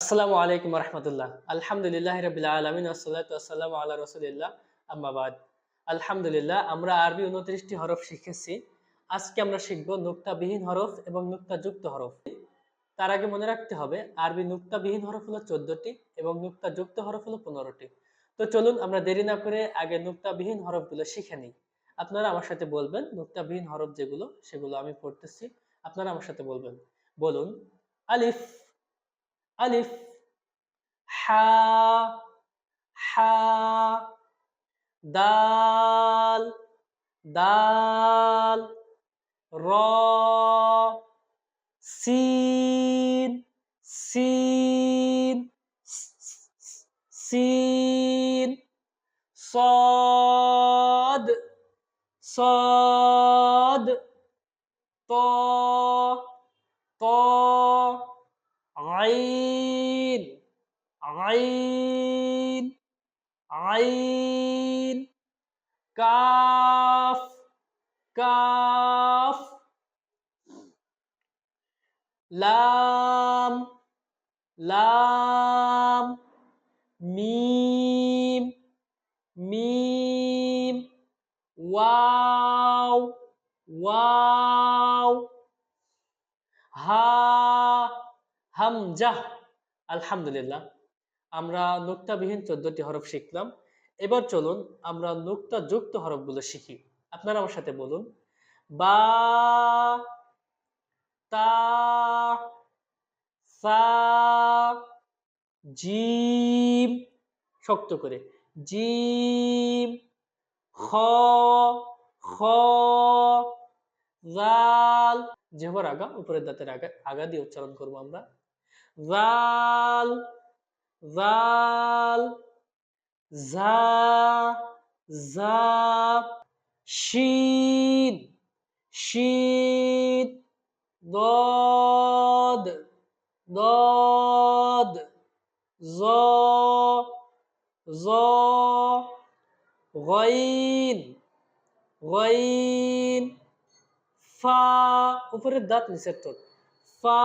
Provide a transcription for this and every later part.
আসসালামু আলাইকুম রহমতুল্লাহ। আলহামদুলিল্লাহ রবিল আলমিন আসসালামু আল্লাহ রসুলিল্লাহ। আম্মাবাদ আলহামদুলিল্লাহ, আমরা আরবি উনত্রিশটি হরফ শিখেছি। আজকে আমরা শিখব নুক্তাবিহীন হরফ এবং নুক্তাযুক্ত হরফ। তার আগে মনে রাখতে হবে, আরবি নুক্তাবিহীন হরফ হলো চোদ্দটি এবং নুক্তাযুক্ত হরফ হলো পনেরোটি। তো চলুন, আমরা দেরি না করে আগে নুক্তাবিহীন হরফগুলো শিখে নিই। আপনারা আমার সাথে বলবেন, নুক্তাবিহীন হরফ যেগুলো, সেগুলো আমি পড়তেছি। আপনারা আমার সাথে বলবেন। বলুন, আলিফ। ألف حا حا دال دال را سين سين سين صاد صاد طا طا আইন আইন আইন কাফ কাফ লাম লাম মিম মিম ওয়াও ওয়াও হা হামজাহ, আলহামদুলিল্লাহ। আমরা নুক্তাবিহীন চোদ্দটি হরফ শিখলাম। এবার চলুন আমরা নুক্তা যুক্ত হরফগুলো শিখি। আপনারা আমার সাথে বলুন। বা, তা, সা, জিম, শক্ত করে। জিম, খ খ, জাল যেহবার আগা, উপরের দাঁতের আগা আগা দিয়ে উচ্চারণ করব আমরা। জাল জাল জা জা শিন শিন দদ দদ জ জ গইন গইন ফা উপরের দাঁত নিচের ঠোঁট ফা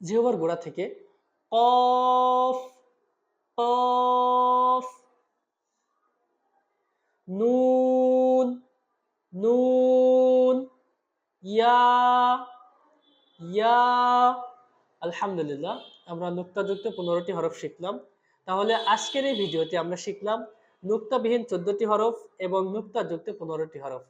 জিহবার গোড়া থেকে কফ কফ নুন নুন, ইয়া ইয়া। আলহামদুলিল্লাহ, আমরা নুক্তাযুক্ত পনেরোটি হরফ শিখলাম। তাহলে আজকের এই ভিডিওতে আমরা শিখলাম নুক্তাবিহীন চোদ্দটি হরফ এবং নুক্তাযুক্ত পনেরোটি হরফ।